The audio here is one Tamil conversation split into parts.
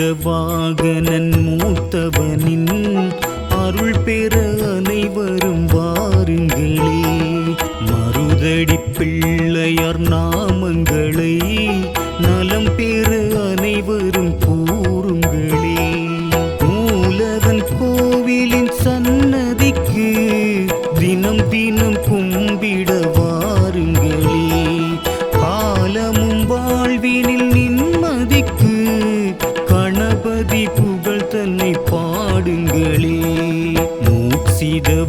மூசித வாகனன் மூத்தவனின் அருள் பெற அனைவரும் வாருங்களே. மருதடி பிள்ளையார் நாமங்களை நலம் பெற அனைவரும் கூறுங்களே. மூலவன் கோவிலின் சன்னதிக்கு தினம் தினம் கும்பிட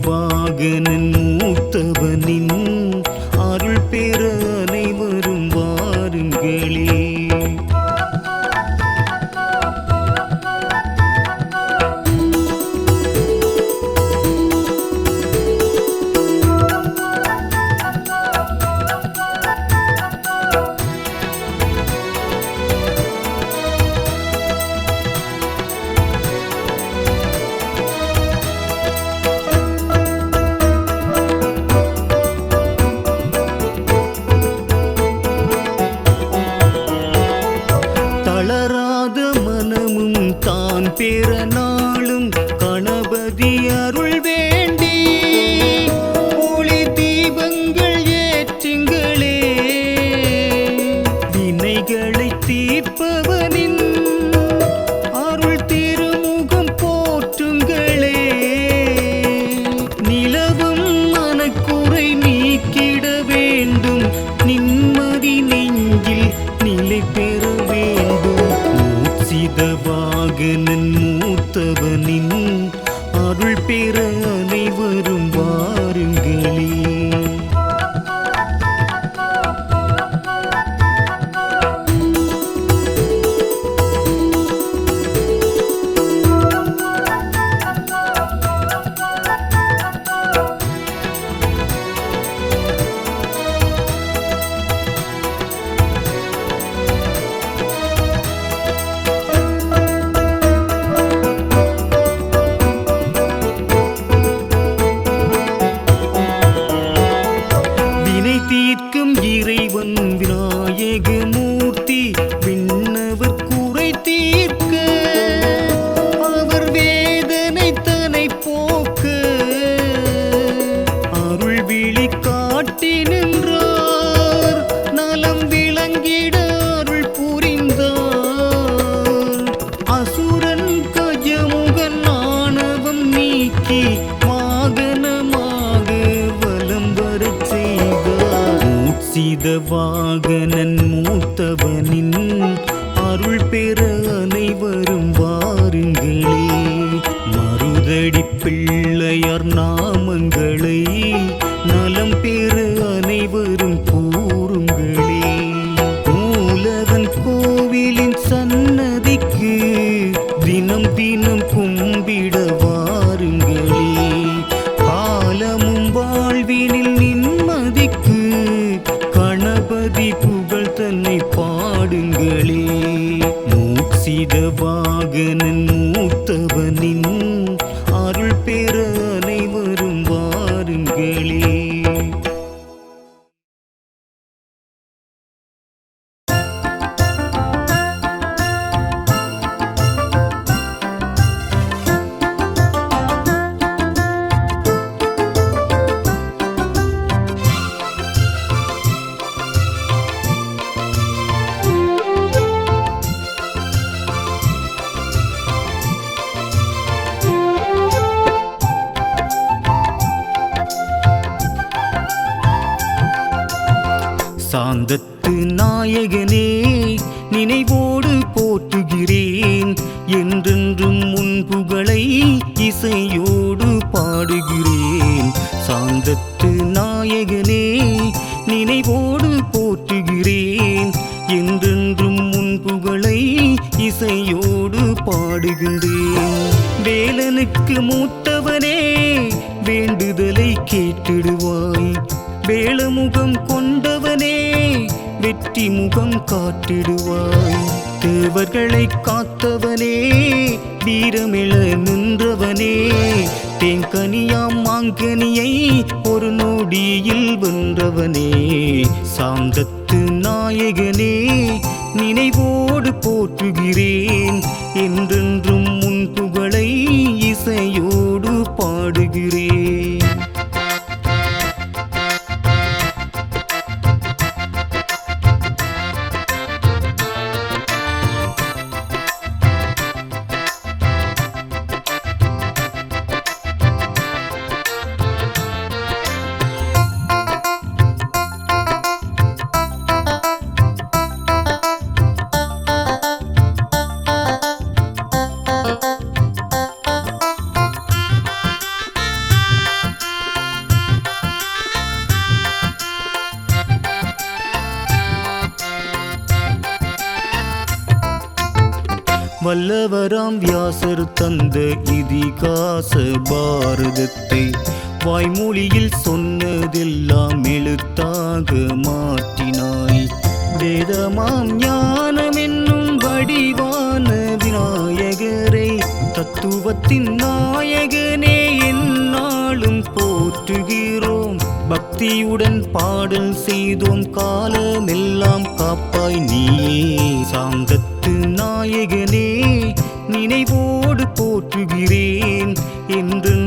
വാഗനൻ தீர்க்கும் இறைவன் விநாயக மூர்த்தி விண்ணவர் குறை தீர்க்க அவர் வேதனை தனை போக்க. அருள் விழி காட்டி நின்றார் நலம் விளங்கிட அருள் புரிந்தார். அசுரன் கஜமுகன் ஆணவம் நீக்கி மூசித வாகனன் மூத்தவனின் அருள் பெற அனைவரும் வாருங்களே. மருதடி பிள்ளையார் நாமங்களை வாகனன் சாந்தத்து நாயகனே நினைவோடு போற்றுகிறேன். என்றென்றும் உன் புகழை இசையோடு பாடுகிறேன். சாந்தத்து நாயகனே நினைவோடு போற்றுகிறேன். என்றென்றும் உன் புகழை இசையோடு பாடுகின்றேன். வேலனுக்கு மூத்தவனே வேண்டுதலை கேட்டிடுவாய். வேளமுகம் கொண்டவனே வெற்றி முகம் காட்டிடுவாய். தேவர்களை காத்தவனே வீரமிழ நின்றவனே. தேங்கனியாம் மாங்கனியை ஒரு நொடியில் வென்றவனே. வல்லவராம் வியாசர் தந்த இதிகாச பாரதத்தை வாய்மொழியில் சொன்னதெல்லாம் எழுத்தாக மாற்றினாய். வேதமாம் ஞானம் என்னும் வடிவான விநாயகரை தத்துவத்தின் நாயகனே என்னாலும் போற்றுகிறோம். பக்தியுடன் பாடல் செய்தோம் காலமெல்லாம் காப்பாய் நீயே. சாந்தத்து நாயகனே நினைவோடு போற்றுகிறேன். என்று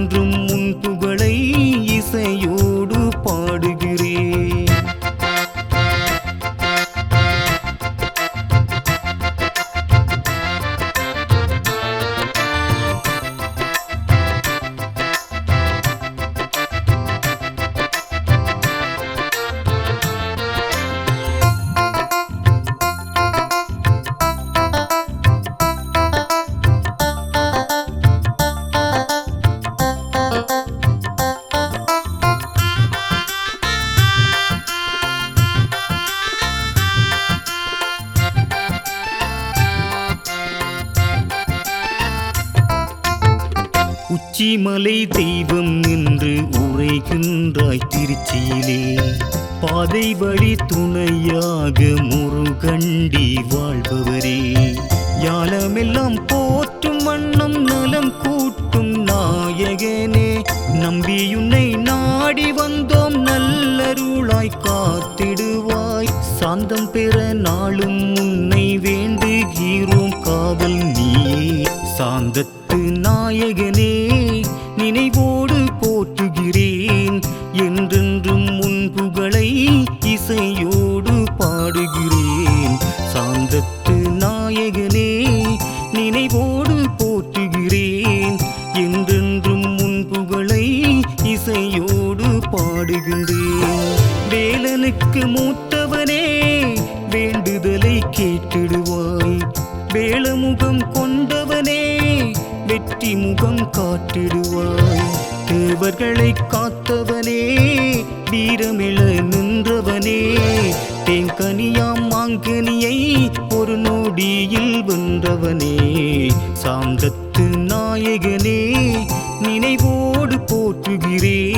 உச்சிமலை தெய்வம் என்று உரைகின்றாய் திருச்சியிலே. பாதை வழி துணையாக முருகண்டி வாழ்பவரே. யாலமெல்லாம் போற்றும் வண்ணம் நலம் கூட்டும் நாயகனே நம்பியுன்னை நாடி வந்தோம் நல்லருளாய் காத்திடுவாய். சாந்தம் பெற நாளும் உன்னை வேண்டுகிறோம் காவல் நீயே. சாந்தத்து நாயகனே இசையோடு பாடுகின்றேன். வேலனுக்கு மூத்தவனே வேண்டுதலை கேட்டிடுவாய். வேளமுகம் கொண்டவனே வெற்றி முகம் காட்டிடுவாய். தேவர்களை காத்தவனே வீரமிழ நின்றவனே. தேங்கனியாம் மாங்கனியை ஒரு நொடியில் வென்றவனே. நினைவோடு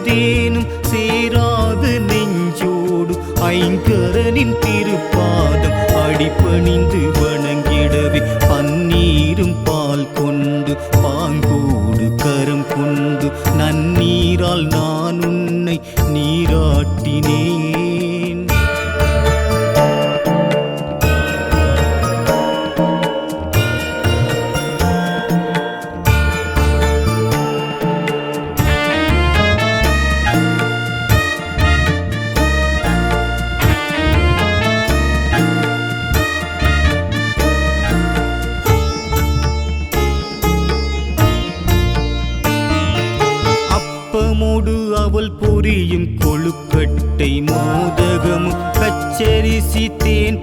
அகங்காரம் சேராது நெஞ்சோடு. ஐங்கரனின் திருப்பாதம் அடிப்பணிந்து வணங்கி புளியும் கொழுக்கட்டை மோதகமும். பச்சரிசி தேன்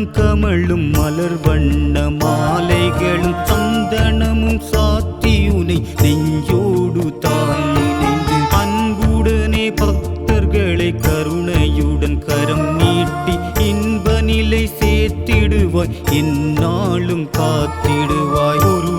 மனம் கமழும் மலர் வண்ண மாலைகளும் சந்தனமும் சாத்தியுனை நெஞ்சோடு தான் நினைந்து அன்புடனே பக்தர்களை கருணையுடன் கரம் நீட்டி இன்ப நிலை சேர்த்திடுவாய். எந்நாளும் காத்திடுவாய். ஒரு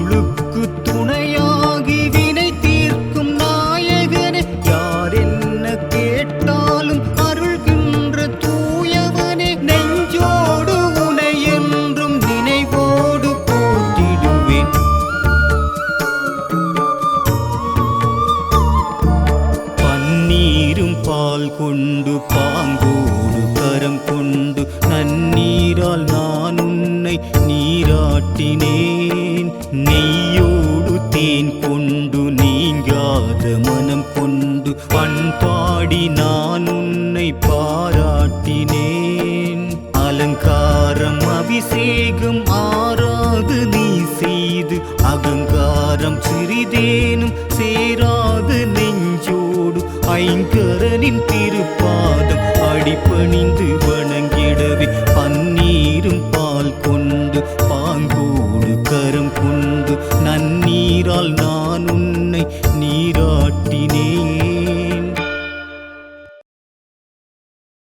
பால் கொண்டு பாங்கோடு கரம் கொண்டு நன்னீரால் நான் உன்னை நீராட்டினேன். நெய்யோடு தேன் கொண்டு நீங்காத மனம் கொண்டு பண்பாடி நான் உன்னை பாராட்டினேன். அலங்காரம் அபிஷேகம் ஐங்கரனின்